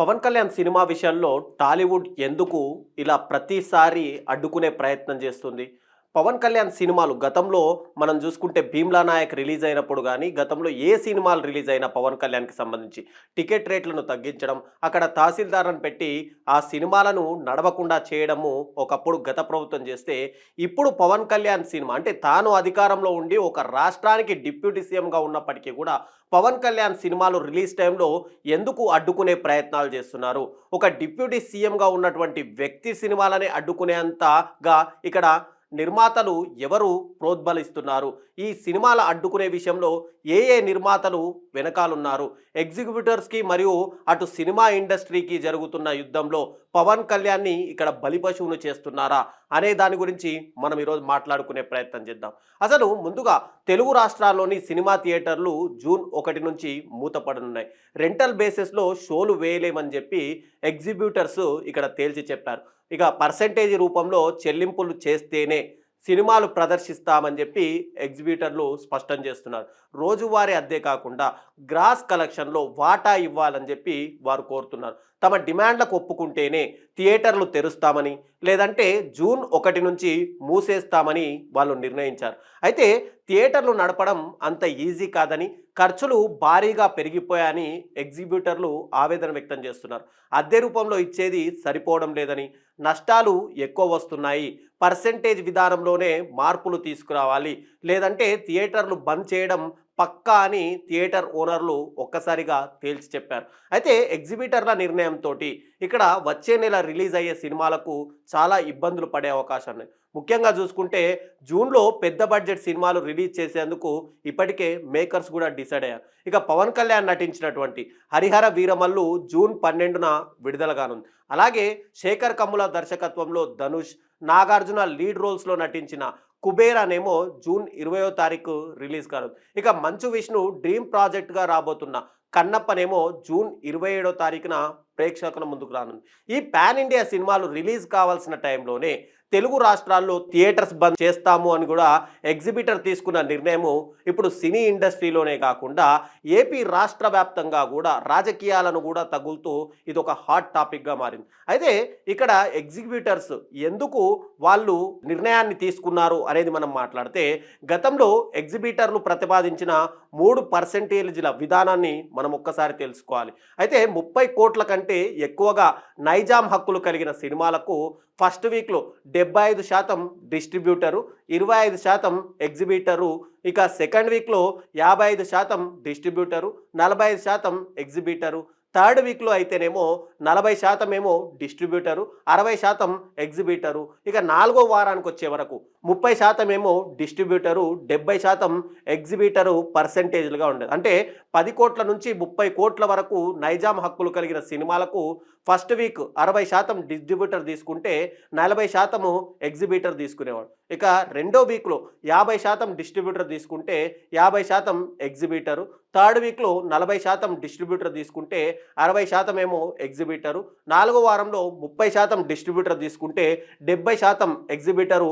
Pawan Kalyan cinema విషయంలో టాలీవుడ్ ఎందుకు ఇలా ప్రతిసారి అడ్డుకునే ప్రయత్నం చేస్తుంది? పవన్ కళ్యాణ్ సినిమాలు గతంలో మనం చూసుకుంటే భీమ్లా నాయక్ రిలీజ్ అయినప్పుడు కానీ గతంలో ఏ సినిమాలు రిలీజ్ అయినా పవన్ కళ్యాణ్కి సంబంధించి టికెట్ రేట్లను తగ్గించడం అక్కడ తహసీల్దార్లను పెట్టి ఆ సినిమాలను నడవకుండా చేయడము ఒకప్పుడు గత ప్రభుత్వం చేస్తే ఇప్పుడు పవన్ కళ్యాణ్ సినిమా అంటే తాను అధికారంలో ఉండి ఒక రాష్ట్రానికి డిప్యూటీ సీఎంగా ఉన్నప్పటికీ కూడా పవన్ కళ్యాణ్ సినిమాలు రిలీజ్ టైంలో ఎందుకు అడ్డుకునే ప్రయత్నాలు చేస్తున్నారు? ఒక డిప్యూటీ సీఎంగా ఉన్నటువంటి వ్యక్తి సినిమాలని అడ్డుకునేంతగా ఇక్కడ నిర్మాతలు ఎవరు ప్రోద్బలిస్తున్నారు? ఈ సినిమాల అడ్డుకునే విషయంలో ఏ ఏ నిర్మాతలు వెనకాలున్నారు? ఎగ్జిక్యూటివ్స్కి మరియు అటు సినిమా ఇండస్ట్రీకి జరుగుతున్న యుద్ధంలో పవన్ కళ్యాణ్ని ఇక్కడ బలిపశువును చేస్తున్నారా అనే దాని గురించి మనం ఈరోజు మాట్లాడుకునే ప్రయత్నం చేద్దాం. అసలు ముందుగా తెలుగు రాష్ట్రాల్లోని సినిమా థియేటర్లు జూన్ ఒకటి నుంచి మూతపడనున్నాయి. రెంటల్ బేసిస్లో షోలు వేయలేమని చెప్పి ఎగ్జిబ్యూటర్స్ ఇక్కడ తేల్చి చెప్పారు. ఇక పర్సంటేజ్ రూపంలో చెల్లింపులు చేస్తేనే సినిమాలు ప్రదర్శిస్తామని చెప్పి ఎగ్జిబిటర్లు స్పష్టం చేస్తున్నారు. రోజువారీ అద్దే కాకుండా గ్రాస్ కలెక్షన్లో వాటా ఇవ్వాలని చెప్పి వారు కోరుతున్నారు. తమ డిమాండ్లకు ఒప్పుకుంటేనే థియేటర్లు తెరుస్తామని లేదంటే జూన్ ఒకటి నుంచి మూసేస్తామని వాళ్ళు నిర్ణయించారు. అయితే థియేటర్లు నడపడం అంత ఈజీ కాదని ఖర్చులు భారీగా పెరిగిపోయాయని ఎగ్జిబ్యూటర్లు ఆవేదన వ్యక్తం చేస్తున్నారు. అద్దె రూపంలో ఇచ్చేది సరిపోవడం లేదని నష్టాలు ఎక్కువ వస్తున్నాయి. పర్సెంటేజ్ విధానంలోనే మార్పులు తీసుకురావాలి. లేదంటే థియేటర్లు బంద్ చేయడం పక్కా అని థియేటర్ ఓనర్లు ఒక్కసారిగా తేల్చి చెప్పారు. అయితే ఎగ్జిబిటర్ల నిర్ణయంతో ఇక్కడ వచ్చే నెల రిలీజ్ అయ్యే సినిమాలకు చాలా ఇబ్బందులు పడే అవకాశం ఉన్నాయి ముఖ్యంగా చూసుకుంటే జూన్లో పెద్ద బడ్జెట్ సినిమాలు రిలీజ్ చేసేందుకు ఇప్పటికే మేకర్స్ కూడా డిసైడ్ అయ్యారు. ఇక పవన్ కళ్యాణ్ నటించినటువంటి హరిహర వీరమల్లు జూన్ పన్నెండున విడుదల కానుంది. అలాగే శేఖర్ కమ్ముల దర్శకత్వంలో ధనుష్ నాగార్జున లీడ్ రోల్స్లో నటించిన కుబేర్ అనేమో జూన్ ఇరవయో తారీఖు రిలీజ్ కాను ఇక మంచు విష్ణు డ్రీమ్ ప్రాజెక్ట్గా రాబోతున్న కన్నప్పనేమో జూన్ ఇరవై ఏడో తారీఖున ప్రేక్షకుల ముందుకు రానుంది. ఈ పాన్ ఇండియా సినిమాలు రిలీజ్ కావాల్సిన టైంలోనే తెలుగు రాష్ట్రాల్లో థియేటర్స్ బంద్ చేస్తాము అని కూడా ఎగ్జిబిటర్ తీసుకున్న నిర్ణయము ఇప్పుడు సినీ ఇండస్ట్రీలోనే కాకుండా ఏపీ రాష్ట్ర వ్యాప్తంగా కూడా రాజకీయాలను కూడా తగులుతూ ఇది ఒక హాట్ టాపిక్గా మారింది. అయితే ఇక్కడ ఎగ్జిబిటర్స్ ఎందుకు వాళ్ళు నిర్ణయాన్ని తీసుకున్నారు అనేది మనం మాట్లాడితే గతంలో ఎగ్జిబిటర్లు ప్రతిపాదించిన మూడు పర్సెంటేజ్ల విధానాన్ని మనం ఒక్కసారి తెలుసుకోవాలి. అయితే ముప్పై కోట్ల కంటే ఎక్కువగా నైజాం హక్కులు కలిగిన సినిమాలకు ఫస్ట్ వీక్లో డెబ్బై ఐదు శాతం డిస్ట్రిబ్యూటరు ఇరవై ఐదు శాతం ఎగ్జిబిటరు ఇక సెకండ్ వీక్లో యాభై ఐదు శాతం డిస్ట్రిబ్యూటరు నలభై ఐదు శాతం ఎగ్జిబిటరు థర్డ్ వీక్లో అయితేనేమో నలభై శాతం ఏమో డిస్ట్రిబ్యూటరు అరవై శాతం ఎగ్జిబిటరు ఇక నాలుగో వారానికి వచ్చే వరకు ముప్పై శాతం ఏమో డిస్ట్రిబ్యూటరు డెబ్బై శాతం ఎగ్జిబిటరు పర్సెంటేజ్లుగా ఉండేది. అంటే పది కోట్ల నుంచి ముప్పై కోట్ల వరకు నైజాం హక్కులు కలిగిన సినిమాలకు ఫస్ట్ వీక్ అరవై శాతం డిస్ట్రిబ్యూటర్ తీసుకుంటే నలభై శాతము ఎగ్జిబిటర్ తీసుకునేవాడు. ఇక రెండో వీక్లో యాభై శాతం డిస్ట్రిబ్యూటర్ తీసుకుంటే యాభై శాతం ఎగ్జిబిటరు. థర్డ్ వీక్లో నలభై శాతం డిస్ట్రిబ్యూటర్ తీసుకుంటే అరవై శాతం ఏమో ఎగ్జిబిటరు. నాలుగో వారంలో ముప్పై శాతం డిస్ట్రిబ్యూటర్ తీసుకుంటే డెబ్బై శాతం ఎగ్జిబిటరు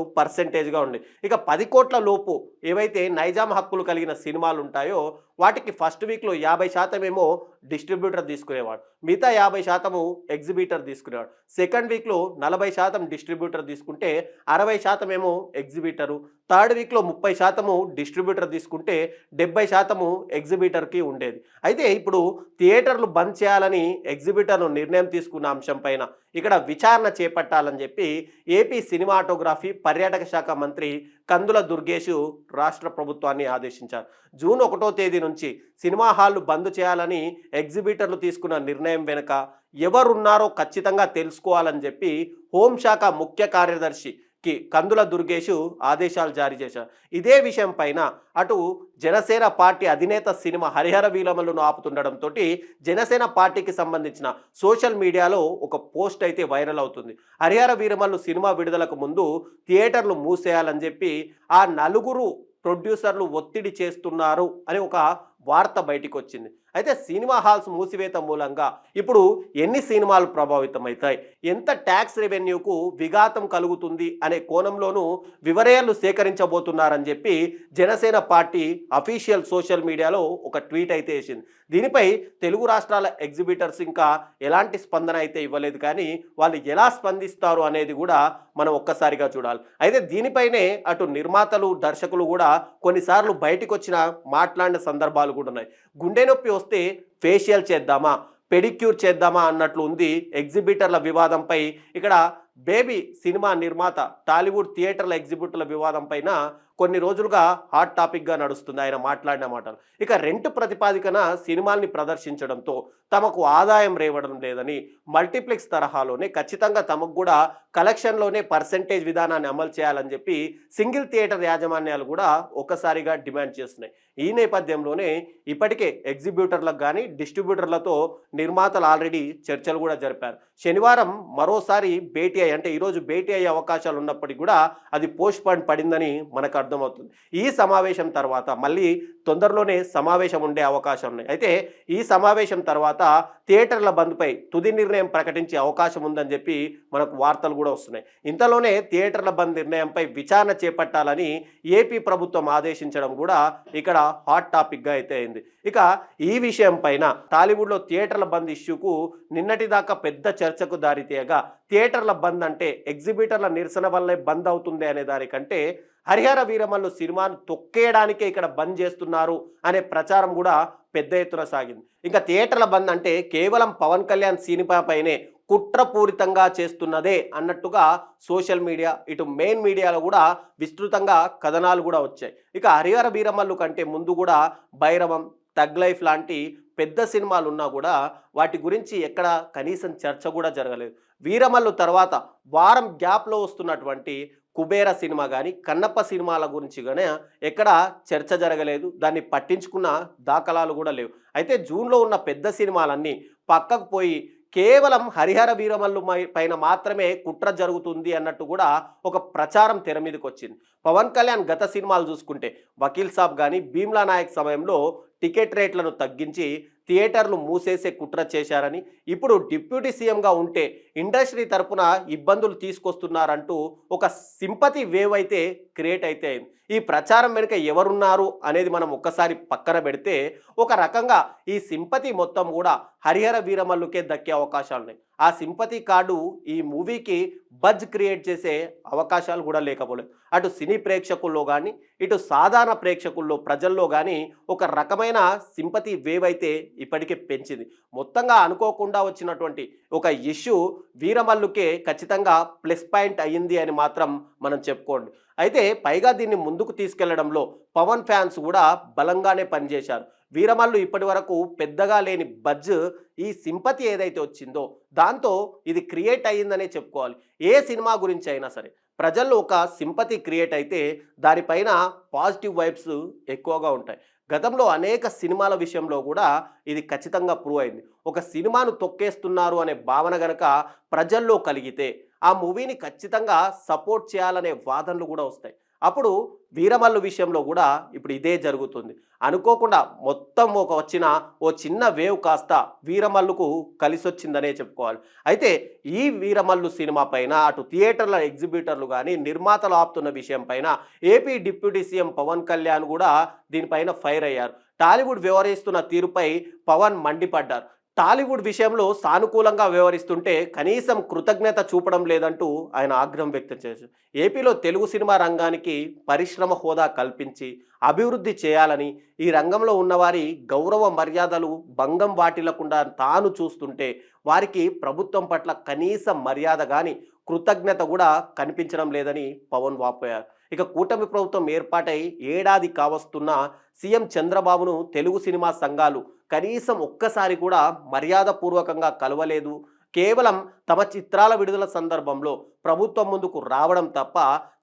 పర్సంటేజ్గా ఉంది. ఇక పది కోట్ల లోపు ఏవైతే నైజాం హక్కులు కలిగిన సినిమాలు ఉంటాయో వాటికి ఫస్ట్ వీక్లో యాభై శాతం ఏమో డిస్ట్రిబ్యూటర్ తీసుకునేవాడు. మిగతా యాభై శాతము ఎగ్జిబిటర్ తీసుకునేవాడు. సెకండ్ వీక్లో నలభై శాతం డిస్ట్రిబ్యూటర్ తీసుకుంటే అరవై శాతం ఏమో ఎగ్జిబిటరు. థర్డ్ వీక్లో ముప్పై శాతము డిస్ట్రిబ్యూటర్ తీసుకుంటే డెబ్బై శాతము ఎగ్జిబిటర్కి ఉండేది. అయితే ఇప్పుడు థియేటర్లు బంద్ చేయాలని ఎగ్జిబిటర్లు నిర్ణయం తీసుకున్న అంశం పైన ఇక్కడ విచారణ చేపట్టాలని చెప్పి ఏపీ సినిమాటోగ్రఫీ పర్యాటక శాఖ మంత్రి కందుల దుర్గేషు రాష్ట్ర ప్రభుత్వాన్ని ఆదేశించారు. జూన్ ఒకటో తేదీ నుంచి సినిమా హాళ్ళు బంద్ చేయాలని ఎగ్జిబిటర్లు తీసుకున్న నిర్ణయం వెనుక ఎవరున్నారో ఖచ్చితంగా తెలుసుకోవాలని చెప్పి హోంశాఖ ముఖ్య కార్యదర్శి కి కందుల దుర్గేషు ఆదేశాలు జారీ చేశారు. ఇదే విషయం పైన అటు జనసేన పార్టీ అధినేత సినిమా హరిహర వీలమలను ఆపుతుండడంతో జనసేన పార్టీకి సంబంధించిన సోషల్ మీడియాలో ఒక పోస్ట్ అయితే వైరల్ అవుతుంది. హరిహర వీరమల్లు సినిమా విడుదలకు ముందు థియేటర్లు మూసేయాలని చెప్పి ఆ నలుగురు ప్రొడ్యూసర్లు ఒత్తిడి చేస్తున్నారు అని ఒక వార్త బయటికి వచ్చింది అయితే సినిమా హాల్స్ మూసివేత మూలంగా ఇప్పుడు ఎన్ని సినిమాలు ప్రభావితమవుతాయి ఎంత ట్యాక్స్ రెవెన్యూకు విఘాతం కలుగుతుంది అనే కోణంలోనూ వివరాలు సేకరించబోతున్నారని చెప్పి జనసేన పార్టీ అఫీషియల్ సోషల్ మీడియాలో ఒక ట్వీట్ అయితే వేసింది. దీనిపై తెలుగు రాష్ట్రాల ఎగ్జిబిటర్స్ ఇంకా ఎలాంటి స్పందన అయితే ఇవ్వలేదు కానీ వాళ్ళు ఎలా స్పందిస్తారు అనేది కూడా మనం ఒక్కసారిగా చూడాలి. అయితే దీనిపైనే అటు నిర్మాతలు దర్శకులు కూడా కొన్నిసార్లు బయటకు వచ్చిన మాట్లాడిన సందర్భాలు కూడా ఉన్నాయి. గుండె నొప్పి వస్తే ఫేషియల్ చేద్దామా? పెడిక్యూర్ చేద్దామా అన్నట్లు ఉంది ఎగ్జిబిటర్ల వివాదంపై. ఇక్కడ బేబీ సినిమా నిర్మాత టాలీవుడ్ థియేటర్ల ఎగ్జిబిటర్ల వివాదం పైన కొన్ని రోజులుగా హాట్ టాపిక్గా నడుస్తుంది. ఆయన మాట్లాడిన మాటలు. ఇక రెంట్ ప్రతిపాదికన సినిమాల్ని ప్రదర్శించడంతో తమకు ఆదాయం రేవడం లేదని మల్టీప్లెక్స్ తరహాలోనే ఖచ్చితంగా తమకు కూడా కలెక్షన్లోనే పర్సంటేజ్ విధానాన్ని అమలు చేయాలని చెప్పి సింగిల్ థియేటర్ యాజమాన్యాలు కూడా ఒక్కసారిగా డిమాండ్ చేస్తున్నాయి. ఈ నేపథ్యంలోనే ఇప్పటికే ఎగ్జిబ్యూటర్లకు కానీ డిస్ట్రిబ్యూటర్లతో నిర్మాతలు ఆల్రెడీ చర్చలు కూడా జరిపారు. శనివారం మరోసారి భేటీ అయ్యి అంటే ఈరోజు భేటీ అయ్యే అవకాశాలు ఉన్నప్పటికీ కూడా అది పోస్ట్ పోన్ పడిందని మనకు అర్థమవుతుంది. ఈ సమావేశం తర్వాత మళ్ళీ తొందరలోనే సమావేశం ఉండే అవకాశం ఉన్నాయి. అయితే ఈ సమావేశం తర్వాత థియేటర్ల బంద్పై తుది నిర్ణయం ప్రకటించే అవకాశం ఉందని చెప్పి మనకు వార్తలు కూడా వస్తున్నాయి. ఇంతలోనే థియేటర్ల బంద్ నిర్ణయంపై విచారణ చేపట్టాలని ఏపీ ప్రభుత్వం ఆదేశించడం కూడా ఇక్కడ హాట్ టాపిక్గా అయితే అయింది. ఇక ఈ విషయం పైన టాలీవుడ్లో థియేటర్ల బంద్ ఇష్యూకు నిన్నటి దాకా పెద్ద చర్చకు దారితీయగా థియేటర్ల బంద్ అంటే ఎగ్జిబిటర్ల నిరసన వల్లే బంద్ అవుతుంది అనే దానికంటే హరిహర వీరమల్లు సినిమాను తొక్కేయడానికే ఇక్కడ బంద్ చేస్తున్నారు అనే ప్రచారం కూడా పెద్ద ఎత్తున సాగింది. ఇంకా థియేటర్ల బంద్ అంటే కేవలం పవన్ కళ్యాణ్ సినిమాపైనే కుట్రపూరితంగా చేస్తున్నదే అన్నట్టుగా సోషల్ మీడియా ఇటు మెయిన్ మీడియాలో కూడా విస్తృతంగా కథనాలు కూడా వచ్చాయి. ఇక హరిహర వీరమల్లు కంటే ముందు కూడా భైరవం తగ్ లైఫ్ లాంటి పెద్ద సినిమాలు ఉన్నా కూడా వాటి గురించి ఎక్కడ కనీసం చర్చ కూడా జరగలేదు. వీరమల్లు తర్వాత వారం గ్యాప్లో వస్తున్నటువంటి కుబేర సినిమా కానీ కన్నప్ప సినిమాల గురించి కానీ ఎక్కడ చర్చ జరగలేదు. దాన్ని పట్టించుకున్న దాఖలాలు కూడా లేవు. అయితే జూన్లో ఉన్న పెద్ద సినిమాలన్నీ పక్కకు పోయి కేవలం హరిహర వీరమల్లు పైన మాత్రమే కుట్ర జరుగుతుంది అన్నట్టు కూడా ఒక ప్రచారం తెర మీదకి వచ్చింది. పవన్ కళ్యాణ్ గత సినిమాలు చూసుకుంటే వకీల్ సాబ్ కానీ భీమ్లా నాయక్ సమయంలో టికెట్ రేట్లను తగ్గించి థియేటర్లు మూసేసే కుట్ర చేశారని ఇప్పుడు డిప్యూటీ సీఎంగా ఉంటే ఇండస్ట్రీ తరపున ఇబ్బందులు తీసుకొస్తున్నారంటూ ఒక సింపతి వేవ్ అయితే క్రియేట్ అయితే అయింది ఈ ప్రచారం వెనుక ఎవరున్నారు అనేది మనం ఒక్కసారి పక్కన పెడితే ఒక రకంగా ఈ సింపతి మొత్తం కూడా హరిహర వీరమల్లుకే దక్కే అవకాశాలు ఉన్నాయి. ఆ సింపతి కార్డు ఈ మూవీకి బజ్ క్రియేట్ చేసే అవకాశాలు కూడా లేకపోలేదు. అటు సినీ ప్రేక్షకుల్లో కానీ ఇటు సాధారణ ప్రేక్షకుల్లో ప్రజల్లో కానీ ఒక రకమైన సింపతి వేవ్ అయితే ఇప్పటికే పెంచింది. మొత్తంగా అనుకోకుండా వచ్చినటువంటి ఒక ఇష్యూ వీరమల్లుకే ఖచ్చితంగా ప్లస్ పాయింట్ అయ్యింది అని మాత్రం మనం చెప్పుకోండి. అయితే పైగా దీన్ని ముందుకు తీసుకెళ్ళడంలో పవన్ ఫ్యాన్స్ కూడా బలంగానే పనిచేశారు. వీరమల్లు ఇప్పటి వరకు పెద్దగా లేని బజ్ ఈ సింపతి ఏదైతే వచ్చిందో దాంతో ఇది క్రియేట్ అయ్యిందనే చెప్పుకోవాలి. ఏ సినిమా గురించి అయినా సరే ప్రజల్లో ఒక సింపతి క్రియేట్ అయితే దానిపైన పాజిటివ్ వైబ్స్ ఎక్కువగా ఉంటాయి. గతంలో అనేక సినిమాల విషయంలో కూడా ఇది ఖచ్చితంగా ప్రూవ్ అయింది. ఒక సినిమాను తొక్కేస్తున్నారు అనే భావన గనక ప్రజల్లో కలిగితే ఆ మూవీని ఖచ్చితంగా సపోర్ట్ చేయాలనే వాదనలు కూడా వస్తాయి. అప్పుడు వీరమల్లు విషయంలో కూడా ఇప్పుడు ఇదే జరుగుతుంది. అనుకోకుండా మొత్తం ఒక వచ్చిన ఓ చిన్న వేవ్ కాస్త వీరమల్లుకు కలిసొచ్చిందనే చెప్పుకోవాలి. అయితే ఈ వీరమల్లు సినిమా పైన అటు థియేటర్ల ఎగ్జిబిటర్లు కానీ నిర్మాతలు ఆపుతున్న విషయం పైన AP deputy CM Pawan Kalyan కూడా దీనిపైన ఫైర్ అయ్యారు. టాలీవుడ్ వ్యవహరిస్తున్న తీరుపై పవన్ మండిపడ్డారు. టాలీవుడ్ విషయంలో సానుకూలంగా వ్యవహరిస్తుంటే కనీసం కృతజ్ఞత చూపడం లేదంటూ ఆయన ఆగ్రహం వ్యక్తం చేశారు. ఏపీలో తెలుగు సినిమా రంగానికి పరిశ్రమ హోదా కల్పించి అభివృద్ధి చేయాలని ఈ రంగంలో ఉన్నవారి గౌరవ మర్యాదలు భంగం వాటిల్లకుండా తాను చూస్తుంటే వారికి ప్రభుత్వం పట్ల కనీస మర్యాద కానీ కృతజ్ఞత కూడా కనిపించడం లేదని పవన్ వాపోయారు. ఇక కూటమి ప్రభుత్వం ఏర్పాటై ఏడాది కావస్తున్న సీఎం చంద్రబాబును తెలుగు సినిమా సంఘాలు కనీసం ఒక్కసారి కూడా మర్యాదపూర్వకంగా కలవలేదు. కేవలం తమ చిత్రాల విడుదల సందర్భంలో ప్రభుత్వం ముందుకు రావడం తప్ప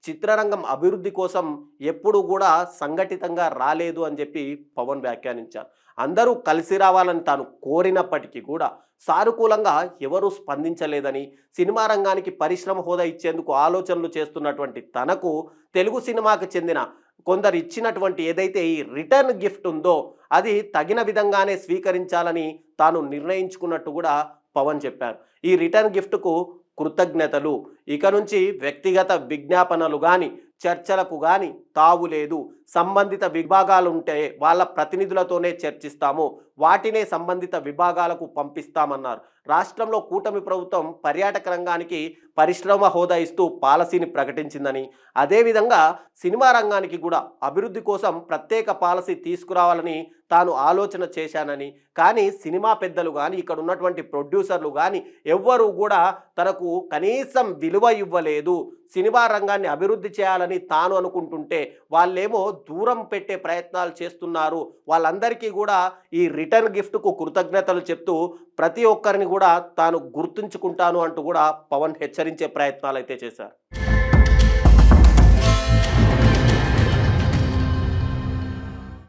చిత్రరంగం అభివృద్ధి కోసం ఎప్పుడూ కూడా సంఘటితంగా రాలేదు అని చెప్పి పవన్ వ్యాఖ్యానించారు. అందరూ కలిసి రావాలని తాను కోరినప్పటికీ కూడా సానుకూలంగా ఎవరూ స్పందించలేదని సినిమా రంగానికి పరిశ్రమ హోదా ఇచ్చేందుకు ఆలోచనలు చేస్తున్నటువంటి తనకు తెలుగు సినిమాకు చెందిన కొందరు ఇచ్చినటువంటి ఏదైతే ఈ రిటర్న్ గిఫ్ట్ ఉందో అది తగిన విధంగానే స్వీకరించాలని తాను నిర్ణయించుకున్నట్టు కూడా పవన్ చెప్పారు. ఈ రిటర్న్ గిఫ్ట్కు కృతజ్ఞతలు. ఇక నుంచి వ్యక్తిగత విజ్ఞాపనలు కానీ చర్చలకు కానీ తావు లేదు. సంబంధిత విభాగాలు ఉంటే వాళ్ళ ప్రతినిధులతోనే చర్చిస్తాము. వాటినే సంబంధిత విభాగాలకు పంపిస్తామన్నారు. రాష్ట్రంలో కూటమి ప్రభుత్వం పర్యాటక రంగానికి పరిశ్రమ హోదా ఇస్తూ పాలసీని ప్రకటించిందని అదేవిధంగా సినిమా రంగానికి కూడా అభివృద్ధి కోసం ప్రత్యేక పాలసీ తీసుకురావాలని తాను ఆలోచన చేశానని కానీ సినిమా పెద్దలు కానీ ఇక్కడ ఉన్నటువంటి ప్రొడ్యూసర్లు కానీ ఎవ్వరూ కూడా తనకు కనీసం విలువ ఇవ్వలేదు. సినిమా రంగాన్ని అభివృద్ధి చేయాలని తాను అనుకుంటుంటే వాళ్ళేమో దూరం పెట్టే ప్రయత్నాలు చేస్తున్నారు. వాళ్ళందరికీ కూడా ఈ రిటర్న్ గిఫ్ట్కు కృతజ్ఞతలు చెప్తూ ప్రతి ఒక్కరిని కూడా తాను గుర్తుంచుకుంటాను అంటూ కూడా పవన్ హెచ్చరించే ప్రయత్నాలు అయితే చేశారు.